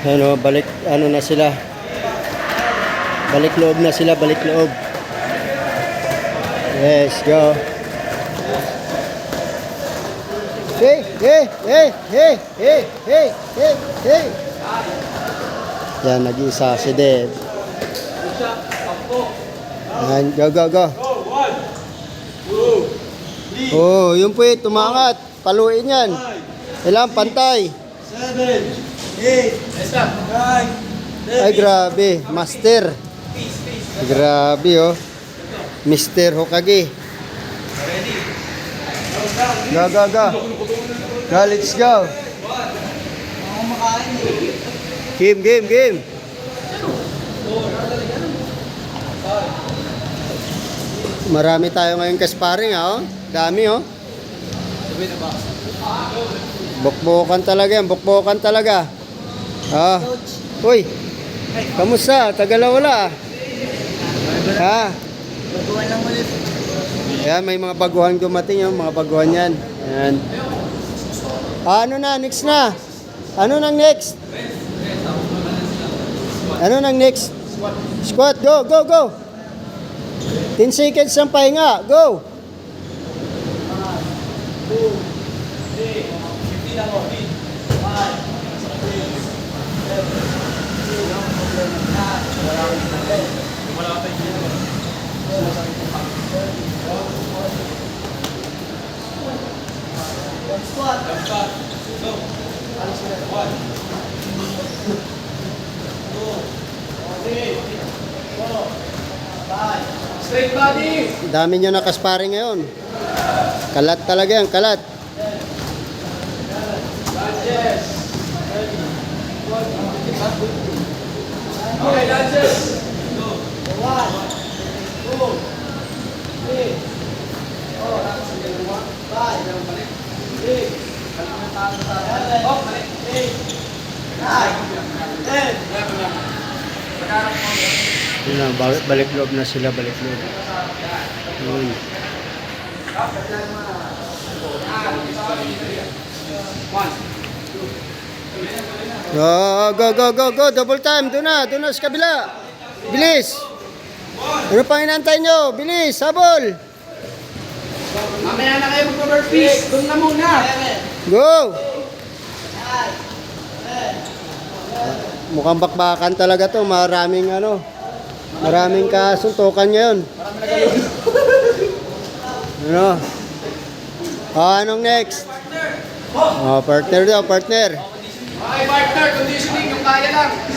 Ano, balik, ano na sila. Balik loob na sila, balik loob. Yes, go. Hey, hey, hey, hey, hey, hey, hey, hey. Yan, nag-isa si Deb. Yan, go, go, go. Oh, yun po eh, tumangat. Paluin yan. Kailangan pantay. Seven, eight, nine, Ay, grabe. Master. Grabe, oh. Mr. Hokage. Go, go, go. Go, let's go. Game, game, game. Marami tayo ngayon kasparing, ha, oh. Dami, oh. Bukbukan talaga yan, bukbukan talaga. Ah. Uy. Kamusta? Tagal wala. Ha? Baguhan lang ulit. Yan, may mga baguhan dumating yung mga baguhan yan. Yan. Ah, ano na? Next na. Ano nang next? Ano nang next? Squat. Go, go, go. 10 seconds ang pahinga. Go. Straight body. Dami nyo nakasparing ngayon. Kalat talaga yan, kalat. Lunges. Okay, lunges. One, two, three, four, five, six, seven, eight, nine, ten. Yun na, balik, balik loob na sila, balik loob. Yun. Go, go, go, go, go, double time, doon na, doon na sa kabila. Bilis. Ano pang inantay nyo? Bilis, habol. Mamaya na kayo mag-burpees. Doon na muna. Go. Mukhang bakbakan talaga to, maraming ano, maraming kasuntukan ngayon. Ano? Ah, anong next? Oh, partner daw, partner. Okay, partner. Conditioning. Yung kaya lang.